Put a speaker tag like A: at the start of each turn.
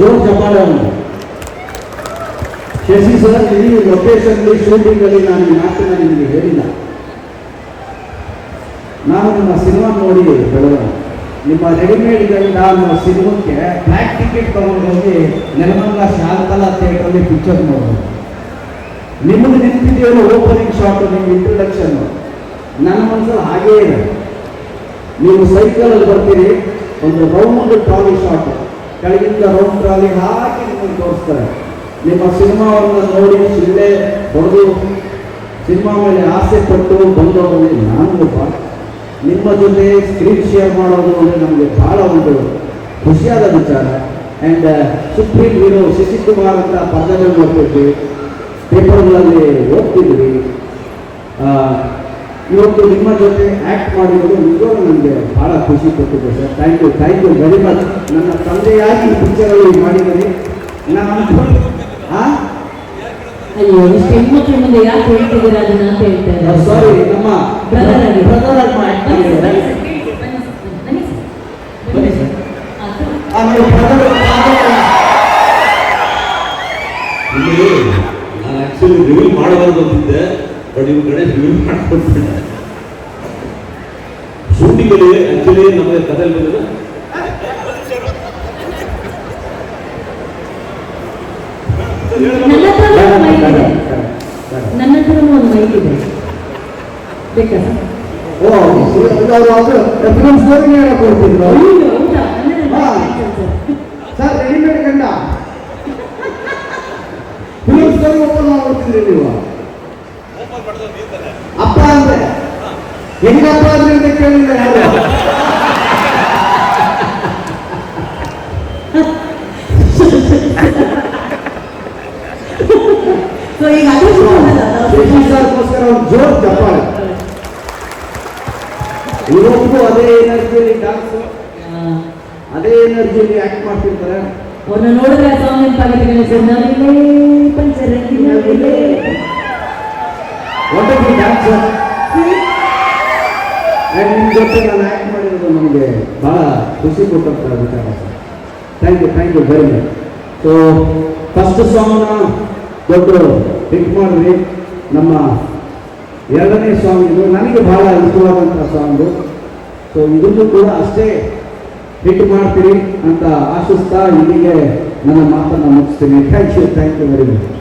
A: ಜೋರ್ ಜಪಾಳ ಅವನು. ಶಶಿ ಸರ್, ಇಡೀ ಲೊಕೇಶನ್ ಶೂಟಿಂಗ್ ಅಲ್ಲಿ ನಾನು ಮಾತನ್ನ ನಿಮಗೆ ಹೇಳಿಲ್ಲ. ನಾನು ನಿಮ್ಮ ಸಿನಿಮಾ ನೋಡಿ ಬೆಳೆದ ನಿಮ್ಮ ರೆಡಿಮೇಡ್ ನಾನು ಸಿನಿಮಾಕ್ಕೆ ಬ್ಲ್ಯಾಕ್ ಟಿಕೆಟ್ ತಗೊಂಡು ಹೋಗಿ ನೆಲಮಂಗಲ ಶಾಂತಲಾ ಥಿಯೇಟ್ರಲ್ಲಿ ಪಿಕ್ಚರ್ ನೋಡೋದು. ನಿಮ್ಮದು ನಿಂತಿದೆಯಲ್ಲ ಓಪನಿಂಗ್ ಶಾಟ್ ನಿಮ್ಮ ಇಂಟ್ರೊಡಕ್ಷನ್ ನನ್ನ ಮನಸ್ಸು ಹಾಗೇ ಇದೆ. ನೀವು ಸೈಕಲಲ್ಲಿ ಬರ್ತೀರಿ, ಒಂದು ರೌಂಡ್ ಟ್ರಾಲಿ ಶಾಟ್ ಕೆಳಗಿಂದ ರೌಂಡ್ ಟ್ರಾಲಿ ಹಾಕಿ ನಿಮಗೆ ತೋರಿಸ್ತಾರೆ. ನಿಮ್ಮ ಸಿನಿಮಾವನ್ನು ನೋಡಿ ಇಲ್ಲೇ ಹೊಡೆದು ಸಿನಿಮಾ ಮೇಲೆ ಆಸೆ ಪಟ್ಟು ಬಂದವರಲ್ಲಿ ನಾನು ನಿಮ್ಮ ಜೊತೆ ಸ್ಕ್ರೀನ್ ಶೇರ್ ಮಾಡೋದು ಅಂದರೆ ನಮಗೆ ಬಹಳ ಒಂದು ಖುಷಿಯಾದ ವಿಚಾರ. ಆ್ಯಂಡ್ ಸುಪ್ರೀಂ ಹೀರೋ ಶಶಿಕುಮಾರ್ ಅಂತ ಪದಗಳು ನೋಡ್ತಿದ್ವಿ ಪೇಪರ್ಗಳಲ್ಲಿ ಓದ್ತಿದ್ವಿ. ಇವತ್ತು ನಿಮ್ಮ ಜೊತೆ ಆ್ಯಕ್ಟ್ ಮಾಡಿರೋದು ನಿಜವಾಗ್ಲೂ ನನಗೆ ಭಾಳ ಖುಷಿ ಕೊಟ್ಟಿದೆ sir. Thank you thank you very much ನನ್ನ ತಂದೆಯಾಗಿ ಈ ಪಿಕ್ಚರಲ್ಲಿ ಮಾಡಿದ್ದೀನಿ ನಾನು ಹಾಂ
B: ಅಯ್ಯೋ ಇಷ್ಟು ಹೆಣ್ಮಕ್ಳ ಮುಂದೆ ಯಾಕೆ ಹೇಳ್ತಿದ್ದೀರಾ ಅದನ್ನ ಅಂತ ಹೇಳ್ತಾ
A: ಸಾರಿ ನಮ್ಮ
B: ಬ್ರದರ್ ಆಗಿ.
A: ಬ್ರದರ್ ಆಗಿ
C: ಇಲ್ಲಿ ನಾನು ಆಕ್ಚುಲಿ ರಿವೀಲ್ ಮಾಡಬಾರ್ದು ಅಂತಿದ್ದೆ. ಬಟ್ ಇವ್ರ ಕಡೆ ರಿವೀಲ್ ಮಾಡ್ಕೊಳ್ತೀನಿ ಶೂಟಿಂಗಲ್ಲಿ ಆಕ್ಚುಲಿ ನಮಗೆ ಕಥೆ ಬಂದಿದೆ
B: ನನ್ನ ಹತ್ರ ಒಂದು ಮೈಕ್ ಇದೆ
A: ಬೇಡ.
B: ನನ್ನ ಹತ್ರ ಒಂದು ಮೈಕ್ ಇದೆ ಬೇಕಾ ಸರ್?
A: ಓ ಅವರು ಅದು ರೆಫರೆನ್ಸ್ ಹೇಳಕ್ ಕೊಡ್ತಿದ್ರು
B: ಅಯ್ಯೋ, ಹೌದಾ? ನನ್ನದು
A: ಹಾ.
B: mic ಇದೆ ಸರ್.
A: ಸರ್ ರೆಡಿಮೇಡ್ ಗಂಡ ಫಿಲ್ಮ್ ಸ್ಟೋರಿ ಓಪನ್ ಮಾಡ್ಬಿಡ್ತಿದ್ರಿ ನೀವು ಅಪ್ಪ ಅಂದ್ರೆ ಹೆಂಗಪ್ಪ ಅಂದ್ರೆ ಅಂತ ಕೇಳಿಲ್ಲ ಯಾರು
B: So, ಈಗ ಅದು ಶುರುವಾಗಲ್ಲ.
A: ಶಶಿ ಸರ್ಗೋಸ್ಕರ ಒಂದು ಜೋರ್ ಚಪ್ಪಾಳೆ ಇವತ್ತು ಅದೇ ಎನರ್ಜಿಯಲ್ಲಿ ಡಾನ್ಸ್
B: ಆ,
A: ಅದೇ ಎನರ್ಜಿಯಲ್ಲಿ ಆಕ್ಟ್ ಮಾಡ್ತಿರ್ತಾರೆ
B: ಅವ್ರನ್ನ ನೋಡಿದ್ರೆ ಆ ಸಾಂಗ್ ನೆನಪಾಗುತ್ತೆ ಗಣೇಶ
A: ಜೊತೆ ನಾನು ಆಕ್ಟ್ ಮಾಡಿರೋದು ನಮಗೆ ಭಾಳ ಖುಷಿ ಕೊಟ್ಟಂತ ವಿಚಾರ thank you thank you very much so first ಸಾಂಗ್ನ ದೊಡ್ಡ ಹಿಟ್ ಮಾಡಿದ್ವಿ ನಮ್ಮ ಎರಡನೇ ಸಾಂಗ್ ಇದು. ನನಗೆ ಭಾಳ ಇಷ್ಟವಾದಂಥ ಸಾಂಗು ಸೊ ಇದನ್ನು ಕೂಡ ಅಷ್ಟೇ ಹಿಟ್ ಮಾಡ್ತೀರಿ ಅಂತ ಆಶಿಸ್ತಾ ಇಲ್ಲಿಗೆ ನನ್ನ ಮಾತನ್ನು ಮುಗಿಸ್ತೀನಿ. Thank you thank you very much